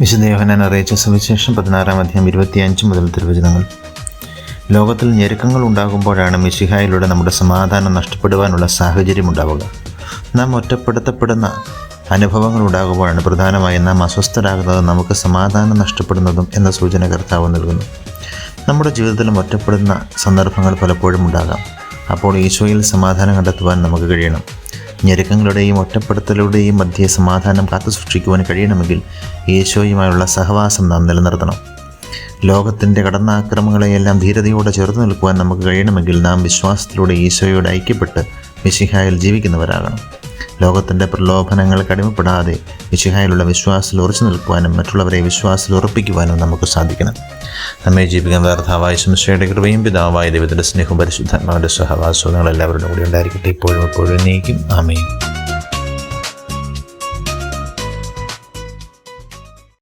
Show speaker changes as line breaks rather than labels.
വിശുദ്ധ യോഹനാൻ അറിയിച്ച സുവിശേഷം പതിനാറാം അധ്യായം ഇരുപത്തിയഞ്ച് മുതൽ തിരുവചനങ്ങൾ. ലോകത്തിൽ ഞെരുക്കങ്ങൾ ഉണ്ടാകുമ്പോഴാണ് മിശിഹായിലൂടെ നമ്മുടെ സമാധാനം നഷ്ടപ്പെടുവാനുള്ള സാഹചര്യം ഉണ്ടാവുക. നാം ഒറ്റപ്പെടുത്തപ്പെടുന്ന അനുഭവങ്ങൾ ഉണ്ടാകുമ്പോഴാണ് പ്രധാനമായും നാം അസ്വസ്ഥരാകുന്നതും നമുക്ക് സമാധാനം നഷ്ടപ്പെടുന്നതും എന്ന സൂചന കർത്താവ് നൽകുന്നു. നമ്മുടെ ജീവിതത്തിലും ഒറ്റപ്പെടുന്ന സന്ദർഭങ്ങൾ പലപ്പോഴും ഉണ്ടാകാം. അപ്പോൾ ഈശോയിൽ സമാധാനം കണ്ടെത്തുവാൻ നമുക്ക് കഴിയണം. ഞെരുക്കങ്ങളുടെയും ഒറ്റപ്പെടുത്തലുടെയും മധ്യേ സമാധാനം കാത്തുസൂക്ഷിക്കുവാൻ കഴിയണമെങ്കിൽ ഈശോയുമായുള്ള സഹവാസം നാം നിലനിർത്തണം. ലോകത്തിന്റെ കടന്നാക്രമങ്ങളെയെല്ലാം ധീരതയോടെ ചേർത്ത് നിൽക്കുവാൻ നമുക്ക് കഴിയണമെങ്കിൽ നാം വിശ്വാസത്തിലൂടെ ഈശോയോട് ഐക്യപ്പെട്ട് മിശിഹായിൽ ജീവിക്കുന്നവരാകണം. ലോകത്തിന്റെ പ്രലോഭനങ്ങൾക്ക് അടിമപ്പെടാതെ വിശുഹായിലുള്ള വിശ്വാസത്തിൽ ഉറച്ചു നിൽക്കുവാനും മറ്റുള്ളവരെ വിശ്വാസത്തിൽ ഉറപ്പിക്കുവാനും നമുക്ക് സാധിക്കണം. നമ്മെ ജീവിക്കാൻ വേർഥാവായ ശംശയുടെ കൃപയും പിതാവായ ദൈവത്തിന്റെ സ്നേഹവും പരിശുദ്ധാത്മാവിന്റെ സഹവാസവും എല്ലാവരുടെ കൂടി ഉണ്ടായിരിക്കട്ടെ. ഇപ്പോഴും എപ്പോഴും നീക്കും ആമേൻ.